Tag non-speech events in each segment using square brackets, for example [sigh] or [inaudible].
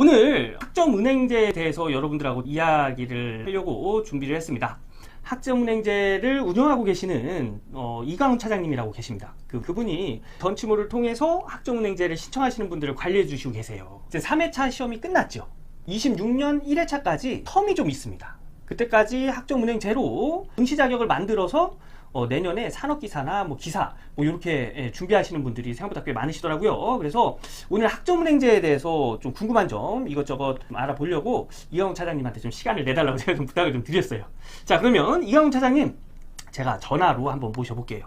오늘 학점은행제에 대해서 여러분들하고 이야기를 하려고 준비를 했습니다. 학점은행제를 운영하고 계시는 어, 이강훈 차장님이라고 계십니다. 그, 그분이 전치모를 통해서 학점은행제를 신청하시는 분들을 관리해 주시고 계세요. 이제 3회차 시험이 끝났죠. 26년 1회차까지 텀이 좀 있습니다. 그때까지 학점은행제로 응시 자격을 만들어서 어, 내년에 산업기사나 뭐 기사 뭐 이렇게 예, 준비하시는 분들이 생각보다 꽤 많으시더라고요. 그래서 오늘 학점은행제에 대해서 좀 궁금한 점 이것저것 좀 알아보려고 이강훈 차장님한테 좀 시간을 내달라고 [laughs] 제가 좀 부탁을 좀 드렸어요. 자 그러면 이강훈 차장님 제가 전화로 한번 모셔볼게요.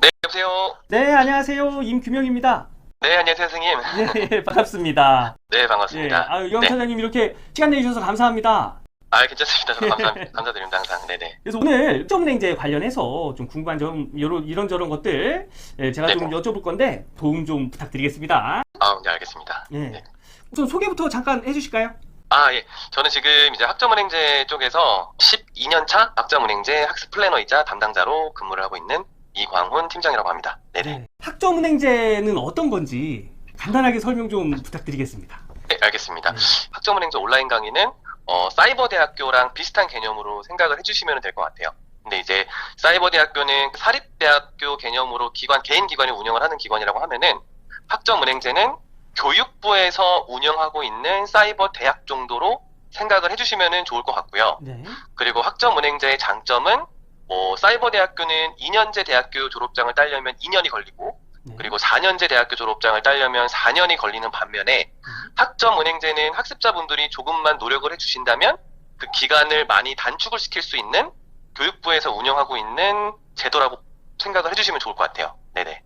네, 여보세요. 네 안녕하세요 임규명입니다. 네, 안녕하세요, 선생님. 네 예, 반갑습니다. 네, 예, 반갑습니다. 아 이강훈 네. 차장님 이렇게 시간 내주셔서 감사합니다. 아, 괜찮습니다. 저도 [laughs] 감사, 감사드립니다, 항상. 네네. 그래서 오늘 학점은행제 관련해서 좀 궁금한 점 이런 이런저런 것들 예, 제가 좀 네네. 여쭤볼 건데 도움 좀 부탁드리겠습니다. 아, 네, 알겠습니다. 예. 네. 우선 소개부터 잠깐 해주실까요? 아, 예. 저는 지금 이제 학점은행제 쪽에서 12년차 학점은행제 학습 플래너이자 담당자로 근무를 하고 있는 이광훈 팀장이라고 합니다. 네네. 학점은행제는 어떤 건지 간단하게 설명 좀 부탁드리겠습니다. 네, 알겠습니다. 네. 학점은행제 온라인 강의는 어, 사이버 대학교랑 비슷한 개념으로 생각을 해주시면 될 것 같아요. 근데 이제 사이버 대학교는 사립 대학교 개념으로 기관 개인 기관이 운영을 하는 기관이라고 하면은 학점 은행제는 교육부에서 운영하고 있는 사이버 대학 정도로 생각을 해주시면 좋을 것 같고요. 네. 그리고 학점 은행제의 장점은 뭐 사이버 대학교는 2년제 대학교 졸업장을 따려면 2년이 걸리고 네. 그리고 4년제 대학교 졸업장을 따려면 4년이 걸리는 반면에 음. 학점 은행제는 학습자분들이 조금만 노력을 해주신다면 그 기간을 많이 단축을 시킬 수 있는 교육부에서 운영하고 있는 제도라고 생각을 해주시면 좋을 것 같아요. 네네.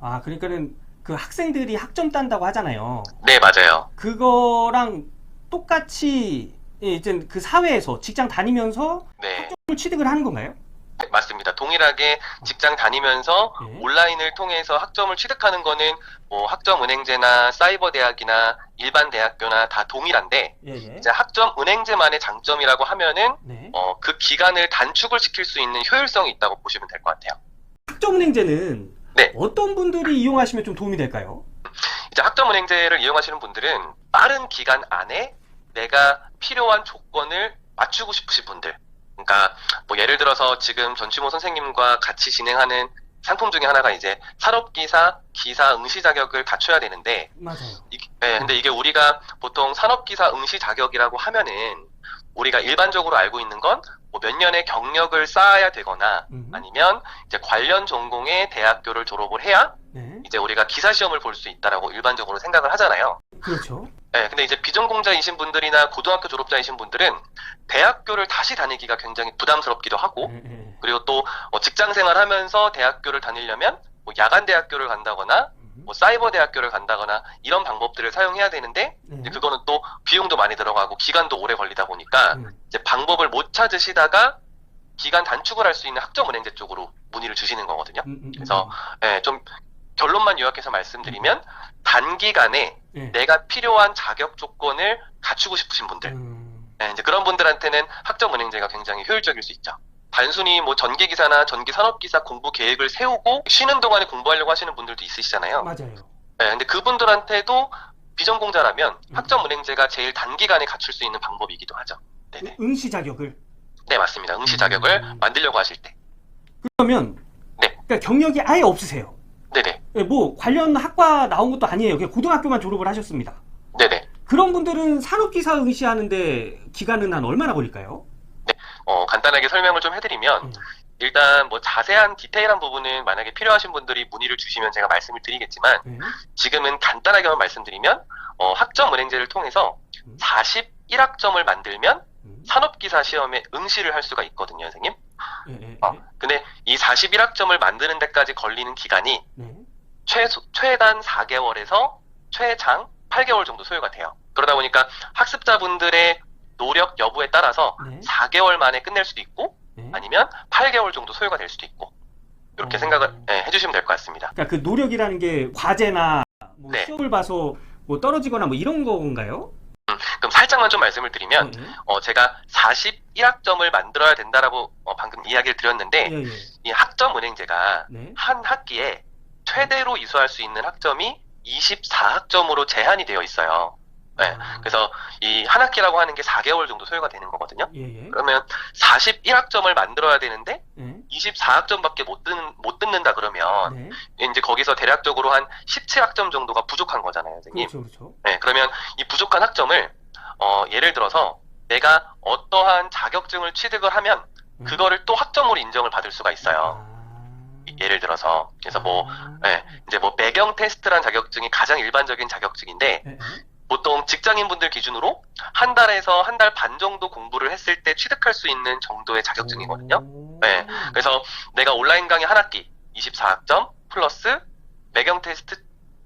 아 그러니까는 그 학생들이 학점 딴다고 하잖아요. 네, 맞아요. 그거랑 똑같이 예, 이제 그 사회에서 직장 다니면서 네, 학점을 취득을 하는 건가요? 네, 맞습니다. 동일하게 직장 다니면서 예. 온라인을 통해서 학점을 취득하는 거는 뭐 학점 은행제나 사이버 대학이나 일반 대학교나 다 동일한데 예, 예. 이제 학점 은행제만의 장점이라고 하면은 네. 어, 그 기간을 단축을 시킬 수 있는 효율성이 있다고 보시면 될 것 같아요. 학점 은행제는 네. 어떤 분들이 이용하시면 좀 도움이 될까요? 이제 학점 은행제를 이용하시는 분들은 빠른 기간 안에 내가 필요한 조건을 맞추고 싶으신 분들. 그러니까 뭐 예를 들어서 지금 전치모 선생님과 같이 진행하는 상품 중에 하나가 이제 산업기사, 기사 응시 자격을 갖춰야 되는데, 맞아요. 이, 예, 근데 이게 우리가 보통 산업기사 응시 자격이라고 하면은 우리가 일반적으로 알고 있는 건 뭐 몇 년의 경력을 쌓아야 되거나 음. 아니면 이제 관련 전공의 대학교를 졸업을 해야 네. 이제 우리가 기사 시험을 볼 수 있다라고 일반적으로 생각을 하잖아요. 그렇죠. 네, 근데 이제 비전공자이신 분들이나 고등학교 졸업자이신 분들은 대학교를 다시 다니기가 굉장히 부담스럽기도 하고, 예, 예. 그리고 또 어, 직장 생활하면서 대학교를 다니려면 뭐 야간 대학교를 간다거나 음. 뭐 사이버 대학교를 간다거나 이런 방법들을 사용해야 되는데 그거는 또 비용도 많이 들어가고 기간도 오래 걸리다 보니까 음. 이제 방법을 못 찾으시다가 기간 단축을 할 수 있는 학점은행제 쪽으로 문의를 주시는 거거든요. 음, 음, 그래서 예, 좀 결론만 요약해서 말씀드리면 단기간에 음. 예. 내가 필요한 자격 조건을 갖추고 싶으신 분들, 음. 예, 이제 그런 분들한테는 학점 은행제가 굉장히 효율적일 수 있죠. 단순히 뭐 전기 기사나 전기 산업 기사 공부 계획을 세우고 쉬는 동안에 공부하려고 하시는 분들도 있으시잖아요. 맞아요. 예, 근데 그분들한테도 비전공자라면 음. 학점 은행제가 제일 단기간에 갖출 수 있는 방법이기도 하죠. 네네. 응시 자격을 네, 맞습니다. 응시 자격을 음. 만들려고 하실 때. 그러면 네. 그러니까 경력이 아예 없으세요. 네네. 예, 뭐 관련 학과 나온 것도 아니에요. 그냥 고등학교만 졸업을 하셨습니다. 네네. 그런 분들은 산업기사 응시하는데 기간은 한 얼마나 걸릴까요? 어, 간단하게 설명을 좀 해드리면, 음. 일단 뭐 자세한 디테일한 부분은 만약에 필요하신 분들이 문의를 주시면 제가 말씀을 드리겠지만, 네. 지금은 간단하게만 말씀드리면, 어, 학점 은행제를 통해서 음. 41학점을 만들면 음. 산업기사 시험에 응시를 할 수가 있거든요, 선생님. 예, 예, 어. 예. 근데 이 41학점을 만드는 데까지 걸리는 기간이 네. 최소, 최단 4개월에서 최장 8개월 정도 소요가 돼요. 그러다 보니까 학습자분들의 노력 여부에 따라서 네. 4개월 만에 끝낼 수도 있고 네. 아니면 8개월 정도 소요가 될 수도 있고 이렇게 어. 생각을 예, 해주시면 될 것 같습니다. 그러니까 그 노력이라는 게 과제나 뭐 네. 시험을 봐서 뭐 떨어지거나 뭐 이런 건가요? 그럼 살짝만 좀 말씀을 드리면 네. 어, 제가 41학점을 만들어야 된다라고 어, 방금 이야기를 드렸는데 예, 예. 이 학점 은행제가 네. 한 학기에 최대로 이수할 수 있는 학점이 24학점으로 제한이 되어 있어요. 네. 아, 그래서 이 한 학기라고 하는 게 4개월 정도 소요가 되는 거거든요. 예, 예. 그러면 41학점을 만들어야 되는데 예. 24학점밖에 못, 듣, 못 듣는다 그러면 네. 이제 거기서 대략적으로 한 17학점 정도가 부족한 거잖아요, 선생님. 그렇죠, 그렇죠. 네, 그러면 이 부족한 학점을 어, 예를 들어서 내가 어떠한 자격증을 취득을 하면 음. 그거를 또 학점으로 인정을 받을 수가 있어요. 아. 예를 들어서 그래서 뭐 아. 네, 이제 뭐 매경 테스트란 자격증이 가장 일반적인 자격증인데 예, 예. 직장인분들 기준으로 한 달에서 한 달 반 정도 공부를 했을 때 취득할 수 있는 정도의 자격증이거든요. 오. 네, 그래서 내가 온라인 강의 한 학기 24학점 플러스 매경 테스트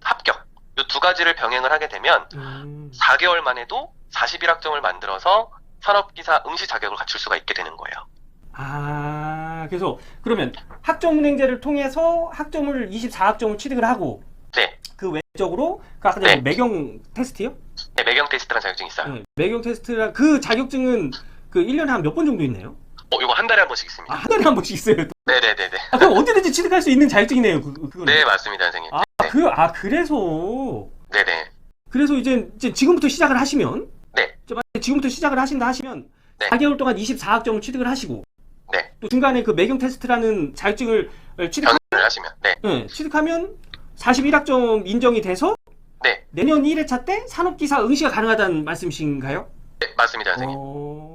합격 이 두 가지를 병행을 하게 되면 음. 4개월 만에도 41학점을 만들어서 산업기사 응시 자격을 갖출 수가 있게 되는 거예요. 아, 그래서 그러면 학점은행제를 통해서 학점을 24학점을 취득을 하고 네, 그 외적으로 그 아까 네. 전에 매경 테스트요? 네, 매경 테스트라는 자격증이 있어요. 네. 매경 테스트랑 그 자격증은 그 1년에 한 몇 번 정도 있나요? 어, 이거 한 달에 한 번씩 있습니다. 아, 한 달에 한 번씩 있어요. 또. 네네네네. 아, 그럼 언제든지 취득할 수 있는 자격증이네요. 그, 그-. 네, 맞습니다, 선생님. 아, 네, 그, 아, 그래서. 네네. 그래서 이제, 이제 지금부터 시작을 하시면. 네. 이제 만약에 지금부터 시작을 하신다 하시면. 네. 4개월 동안 24학점을 취득을 하시고. 네. 또 중간에 그 매경 테스트라는 자격증을 취득하, 변호를 하시면. 네, 네, 취득하면 41학점 인정이 돼서. 네. 내년 1회차 때 산업기사 응시가 가능하다는 말씀이신가요? 네, 맞습니다, 선생님. 어...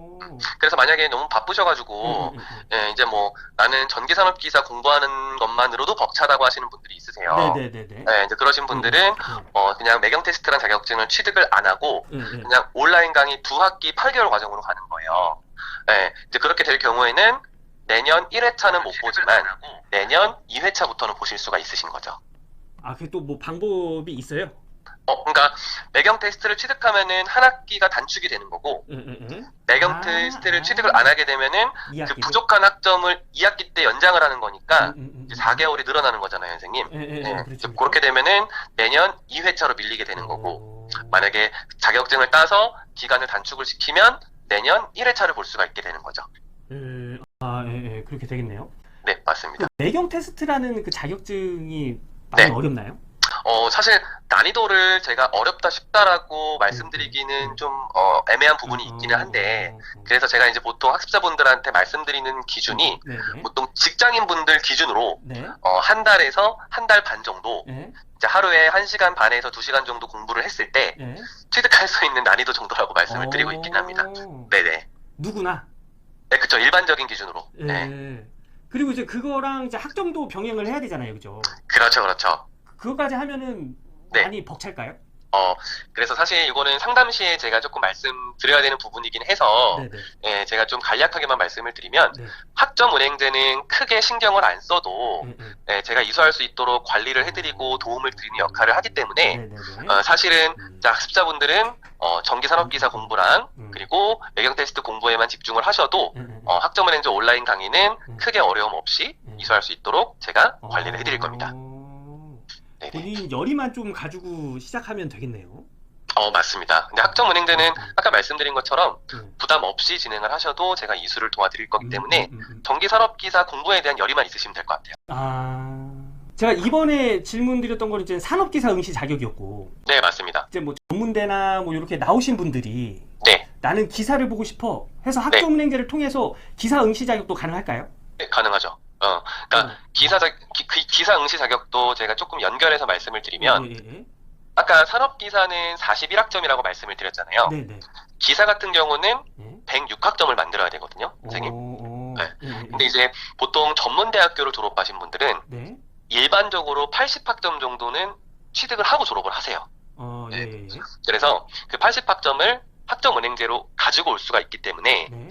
그래서 만약에 너무 바쁘셔가지고, 음, 음, 음. 예, 이제 뭐, 나는 전기산업기사 공부하는 것만으로도 벅차다고 하시는 분들이 있으세요. 네네네네. 예, 이제 그러신 분들은, 어, 그냥 매경 테스트란 자격증을 취득을 안 하고, 네, 네. 그냥 온라인 강의 두 학기 8개월 과정으로 가는 거예요. 예, 이제 그렇게 될 경우에는 내년 1회차는 못 보지만 내년 2회차부터는 보실 수가 있으신 거죠. 아, 그게 또 뭐 방법이 있어요? 어, 그러니까 매경 테스트를 취득하면은 한 학기가 단축이 되는 거고 응, 응, 응. 매경 아, 테스트를 아. 취득을 안 하게 되면은 이 그? 부족한 학점을 2학기 때 연장을 하는 거니까 음, 음, 음, 이제 음. 4개월이 늘어나는 거잖아요, 선생님. 예, 예, 예, 네, 그렇죠, 그렇죠. 그렇게 되면은 내년 2회차로 밀리게 되는 거고 오. 만약에 자격증을 따서 기간을 단축을 시키면 내년 1회차를 볼 수가 있게 되는 거죠. 예, 아, 예, 예, 그렇게 되겠네요. 네, 맞습니다. 그 매경 테스트라는 그 자격증이 많이 네. 어렵나요? 어, 사실 난이도를 제가 어렵다 쉽다라고 말씀드리기는 좀 어, 애매한 부분이 있기는 한데 어, 어, 어. 그래서 제가 이제 보통 학습자분들한테 말씀드리는 기준이 네, 네. 보통 직장인분들 기준으로 네. 어, 한 달에서 한 달 반 정도 네. 이제 하루에 1시간 반에서 2시간 정도 공부를 했을 때 네. 취득할 수 있는 난이도 정도라고 말씀을 드리고 있긴 합니다. 어, 네네. 누구나. 네, 그쵸. 일반적인 기준으로. 예. 네. 그리고 이제 그거랑 이제 학점도 병행을 해야 되잖아요, 그죠? 그렇죠, 그렇죠. 그거까지 하면은 네. 많이 벅찰까요? 어, 그래서 사실 이거는 상담 시에 제가 조금 말씀드려야 되는 부분이긴 해서, 네, 네. 예, 제가 좀 간략하게만 말씀을 드리면, 네. 학점 은행제는 크게 신경을 안 써도, 네, 네. 예, 제가 이수할 수 있도록 관리를 해드리고 도움을 드리는 역할을 하기 때문에, 네. 어, 사실은 음. 자, 학습자분들은 어, 전기산업기사 공부랑 음. 그리고 매경 테스트 공부에만 집중을 하셔도. 어, 학점은행제 온라인 강의는 음. 크게 어려움 없이 음. 이수할 수 있도록 제가 관리를 해드릴 겁니다. 본인 열의만 좀 가지고 시작하면 되겠네요. 어, 맞습니다. 근데 학점 은행제는 아까 말씀드린 것처럼 음. 부담 없이 진행을 하셔도 제가 이수를 도와드릴 거기 때문에 음, 음, 음. 전기 산업기사 공부에 대한 열의만 있으시면 될 것 같아요. 아, 제가 이번에 질문 드렸던 건 이제 산업기사 응시 자격이었고, 네, 맞습니다. 이제 뭐 전문대나 뭐 이렇게 나오신 분들이 네, 나는 기사를 보고 싶어 해서 네. 학점 은행제를 통해서 기사 응시 자격도 가능할까요? 네, 가능하죠. 어, 그러니까 어. 기사 자, 기, 기- 기사 응시 자격도 제가 조금 연결해서 말씀을 드리면 예, 예, 예. 아까 산업 기사는 41학점이라고 말씀을 드렸잖아요. 네, 네. 기사 같은 경우는 예. 106학점을 만들어야 되거든요, 선생님. 오, 오. 네. 예, 예, 예. 근데 이제 보통 전문 대학교를 졸업하신 분들은 네. 일반적으로 80학점 정도는 취득을 하고 졸업을 하세요. 어, 예, 예, 예. 그래서 그 80학점을 학점 은행제로 가지고 올 수가 있기 때문에 네.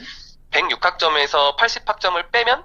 106학점에서 80학점을 빼면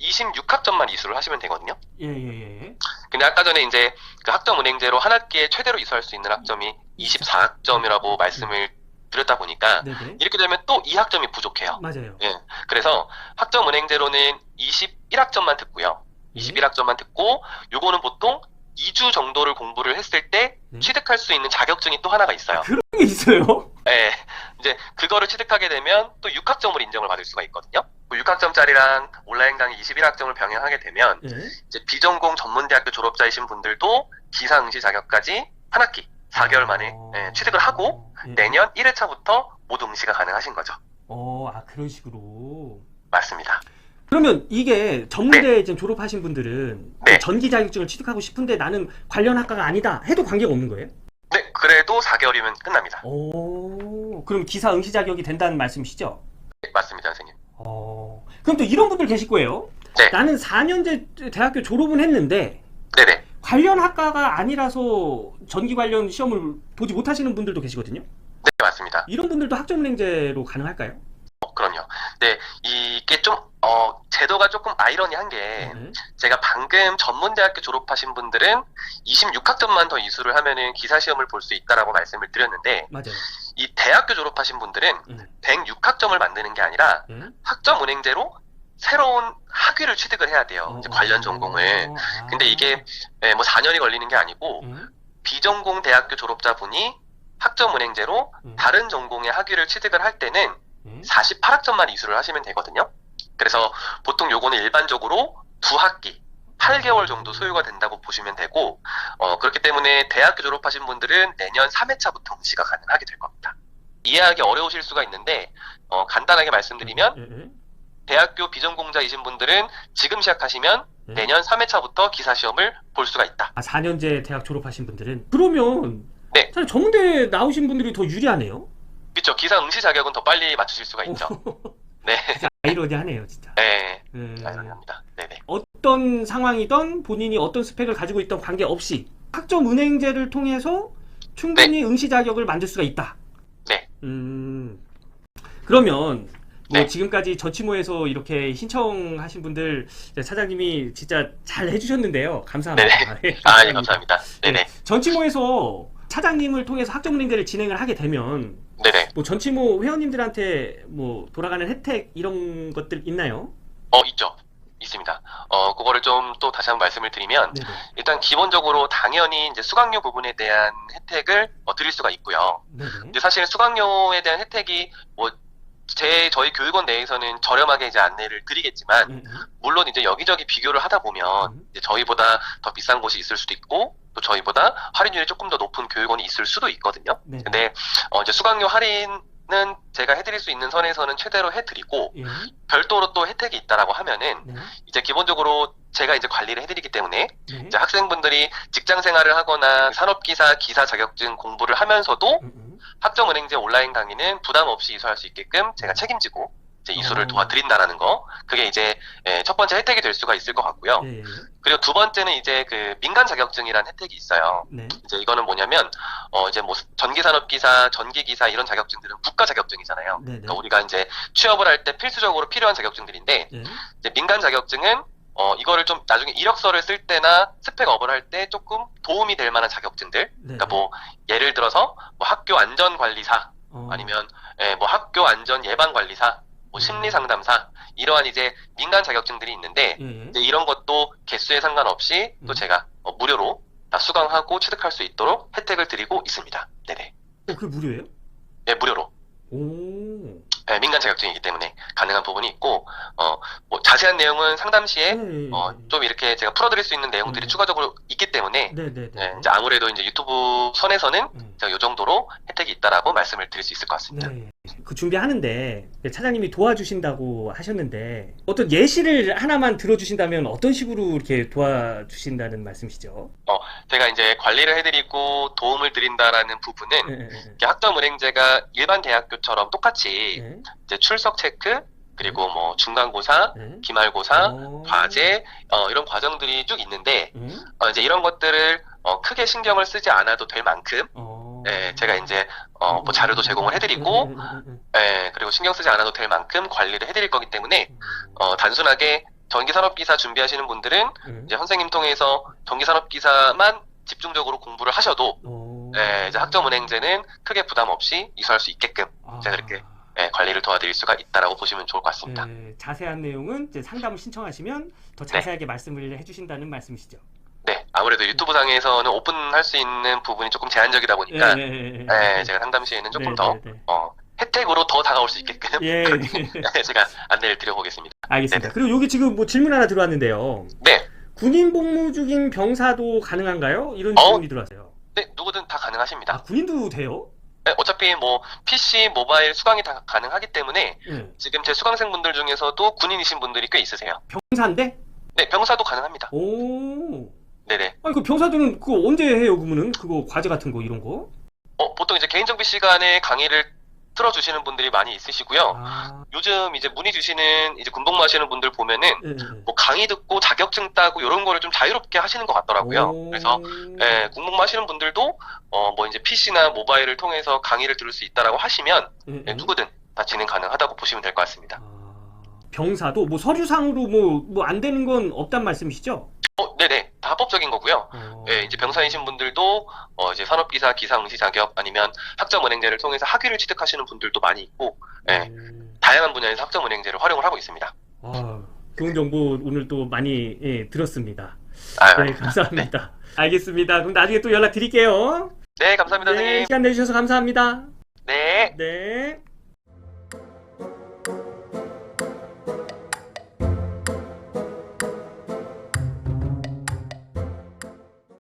26학점만 이수를 하시면 되거든요. 예, 예, 예. 근데 아까 전에 이제 그 학점 은행제로 한 학기에 최대로 이수할 수 있는 학점이 24학점이라고 말씀을 드렸다 보니까 네, 네. 이렇게 되면 또 2학점이 부족해요. 맞아요. 예. 그래서 학점 은행제로는 21학점만 듣고요. 예. 21학점만 듣고 요거는 보통 2주 정도를 공부를 했을 때 네. 취득할 수 있는 자격증이 또 하나가 있어요. 그런 게 있어요? 예. 이제 그거를 취득하게 되면 또 6학점을 인정을 받을 수가 있거든요. 6학점짜리랑 온라인 강의 21학점을 병행하게 되면 예. 이제 비전공 전문대학교 졸업자이신 분들도 기사 응시 자격까지 한 학기 4개월 만에 어. 예, 취득을 하고 예. 내년 1회차부터 모두 응시가 가능하신 거죠. 어, 아 그런 식으로. 맞습니다. 그러면 이게 전문대 지금 졸업하신 분들은 네. 전기 자격증을 취득하고 싶은데 나는 관련 학과가 아니다 해도 관계가 없는 거예요? 네, 그래도 4개월이면 끝납니다. 오, 그럼 기사 응시 자격이 된다는 말씀이시죠? 네, 맞습니다, 선생님. 어, 그럼 또 이런 분들 계실 거예요. 네. 나는 4년제 대학교 졸업은 했는데 네네. 관련 학과가 아니라서 전기 관련 시험을 보지 못하시는 분들도 계시거든요. 네, 맞습니다. 이런 분들도 학점은행제로 가능할까요? 어, 그럼요. 네, 이게 좀, 어, 제도가 조금 아이러니한 게, 네. 제가 방금 전문대학교 졸업하신 분들은 26학점만 더 이수를 하면은 기사 시험을 볼 수 있다라고 말씀을 드렸는데, 맞아요. 이 대학교 졸업하신 분들은 네. 106학점을 만드는 게 아니라, 네. 학점 은행제로 새로운 학위를 취득을 해야 돼요. 어, 이제 관련 어, 전공을. 아. 근데 이게, 예, 뭐 4년이 걸리는 게 아니고, 음, 비전공 대학교 졸업자분이 학점 은행제로 음, 다른 전공의 학위를 취득을 할 때는 음. 48학점만 이수를 하시면 되거든요. 그래서 보통 요거는 일반적으로 두 학기, 8개월 정도 소요가 된다고 보시면 되고, 어, 그렇기 때문에 대학교 졸업하신 분들은 내년 3회차부터 응시가 가능하게 될 겁니다. 이해하기 어려우실 수가 있는데, 어, 간단하게 말씀드리면, 예, 예. 대학교 비전공자이신 분들은 지금 시작하시면 네. 내년 3회차부터 기사 시험을 볼 수가 있다. 아, 4년제 대학 졸업하신 분들은 그러면 네. 사실 전문대 나오신 분들이 더 유리하네요. 그렇죠. 기사 응시 자격은 더 빨리 맞추실 수가 있죠. [laughs] 네. 아이러니하네요, 진짜. 네. 음, 감사합니다. 네네. 어떤 상황이든 본인이 어떤 스펙을 가지고 있던 관계없이 학점 은행제를 통해서 충분히 응시 자격을 만들 수가 있다. 네. 음. 그러면 뭐 네. 지금까지 전치모에서 이렇게 신청하신 분들 차장님이 진짜 잘 해주셨는데요. 감사합니다. 예, [laughs] 아, 예, 감사합니다. 네네. 네. 전치모에서 차장님을 통해서 학점 은행제를 진행을 하게 되면 네네. 뭐 전치모 회원님들한테 뭐 돌아가는 혜택 이런 것들 있나요? 어, 있죠. 있습니다. 어, 그거를 좀 또 다시 한번 말씀을 드리면, 네네. 일단 기본적으로 당연히 이제 수강료 부분에 대한 혜택을 어, 드릴 수가 있고요. 네네. 근데 사실 수강료에 대한 혜택이 뭐, 제, 저희 교육원 내에서는 저렴하게 이제 안내를 드리겠지만, 음, 음. 물론 이제 여기저기 비교를 하다 보면, 음. 이제 저희보다 더 비싼 곳이 있을 수도 있고, 또 저희보다 할인율이 조금 더 높은 교육원이 있을 수도 있거든요. 네. 근데, 어, 이제 수강료 할인은 제가 해드릴 수 있는 선에서는 최대로 해드리고, 예. 별도로 또 혜택이 있다라고 하면은, 네. 이제 기본적으로 제가 이제 관리를 해드리기 때문에 네. 이제 학생분들이 직장 생활을 하거나 산업기사 기사 자격증 공부를 하면서도 음, 음. 학점 은행제 온라인 강의는 부담 없이 이수할 수 있게끔 제가 책임지고 이제 이수를 어. 도와드린다라는 거 그게 이제 예, 첫 번째 혜택이 될 수가 있을 것 같고요. 예, 예. 그리고 두 번째는 이제 그 민간 자격증이라는 혜택이 있어요. 네. 이제 이거는 뭐냐면 어 이제 뭐 전기산업기사, 전기기사 이런 자격증들은 국가 자격증이잖아요. 네, 네. 그러니까 우리가 이제 취업을 할 때 필수적으로 필요한 자격증들인데 예. 이제 민간 자격증은 어 이거를 좀 나중에 이력서를 쓸 때나 스펙 업을 할 때 조금 도움이 될 만한 자격증들. 네. 그러니까 뭐 예를 들어서 뭐 학교 안전 관리사 어. 아니면 예, 뭐 학교 안전 예방 관리사, 뭐 음. 심리 상담사 이러한 이제 민간 자격증들이 있는데 예, 예. 이제 이런 것도 개수에 상관없이 또 음. 제가 어, 무료로 다 수강하고 취득할 수 있도록 혜택을 드리고 있습니다. 네네. 어, 그게 무료예요? 예, 무료로. 오. 예, 민간 자격증이기 때문에 가능한 부분이 있고 어, 뭐 자세한 내용은 상담 시에 네. 어, 좀 이렇게 제가 풀어드릴 수 있는 내용들이 음. 추가적으로 있기 때문에 네, 네, 네. 예, 이제 아무래도 이제 유튜브 선에서는 음. 제가 이 정도로 혜택이 있다라고 말씀을 드릴 수 있을 것 같습니다. 네. 그 준비하는데 차장님이 도와주신다고 하셨는데 어떤 예시를 하나만 들어주신다면 어떤 식으로 이렇게 도와주신다는 말씀이시죠? 제가 이제 관리를 해드리고 도움을 드린다라는 부분은 예, 예, 예. 이렇게 학점은행제가 일반 대학교처럼 똑같이 예. 이제 출석 체크 그리고 뭐 중간고사, 예. 기말고사, 어. 과제 어, 이런 과정들이 쭉 있는데 음? 어, 이제 이런 것들을 어, 크게 신경을 쓰지 않아도 될 만큼 어. 예, 제가 이제 어, 뭐 자료도 제공을 해드리고 음, 음, 음, 음, 예, 그리고 신경 쓰지 않아도 될 만큼 관리를 해드릴 거기 때문에 음. 어, 단순하게 전기산업기사 준비하시는 분들은 음. 이제 선생님 통해서 전기산업기사만 집중적으로 공부를 하셔도 어. 예, 이제 학점은행제는 크게 부담 없이 이수할 수 있게끔 아. 제가 이렇게 예, 관리를 도와드릴 수가 있다라고 보시면 좋을 것 같습니다. 예, 자세한 내용은 이제 상담을 신청하시면 더 네. 자세하게 말씀을 해주신다는 말씀이시죠? 네, 아무래도 유튜브 상에서는 오픈할 수 있는 부분이 조금 제한적이다 보니까 예, 예, 예, 예, 예. 제가 상담 시에는 조금 네, 더 네, 네. 어, 혜택으로 더 다가올 수 있게끔 예, 그렇게 제가 안내를 드려보겠습니다. 알겠습니다. 그리고 여기 지금 뭐 질문 하나 들어왔는데요. 네, 군인 복무 중인 병사도 가능한가요? 이런 어? 질문이 들어왔어요. 네, 누구든 다 가능하십니다. 아, 군인도 돼요? 네, 어차피 뭐 PC, 모바일 수강이 다 가능하기 때문에 예. 지금 제 수강생분들 중에서도 군인이신 분들이 꽤 있으세요. 병사인데? 네, 병사도 가능합니다. 오. 네네. 아니, 그 병사들은 그거 언제 해요, 그러면은? 그거 과제 같은 거, 이런 거? 어, 보통 이제 개인 정비 시간에 강의를 틀어주시는 분들이 많이 있으시고요. 아, 요즘 이제 문의 주시는 이제 군복무 하시는 분들 보면은 예, 예. 뭐 강의 듣고 자격증 따고 이런 거를 좀 자유롭게 하시는 것 같더라고요. 오. 그래서 예, 군복무 하시는 분들도 어, 뭐 이제 PC나 모바일을 통해서 강의를 들을 수 있다라고 하시면 예, 예, 예. 누구든 다 진행 가능하다고 보시면 될 것 같습니다. 아, 병사도 뭐 서류상으로 뭐 뭐 안 되는 건 없단 말씀이시죠? 어, 네네. 다 합법적인 거고요. 어. 예, 이제 병사이신 분들도 어, 이제 산업기사, 기사응시 자격 아니면 학점은행제를 통해서 학위를 취득하시는 분들도 많이 있고 예, 음. 다양한 분야에서 학점은행제를 활용을 하고 있습니다. 아, 좋은 정보 오늘 또 많이 예, 들었습니다. 아, 네, 감사합니다. 알겠습니다. 그럼 나중에 또 연락 드릴게요. 네, 감사합니다, 네, 선생님. 시간 내주셔서 감사합니다. 네. 네.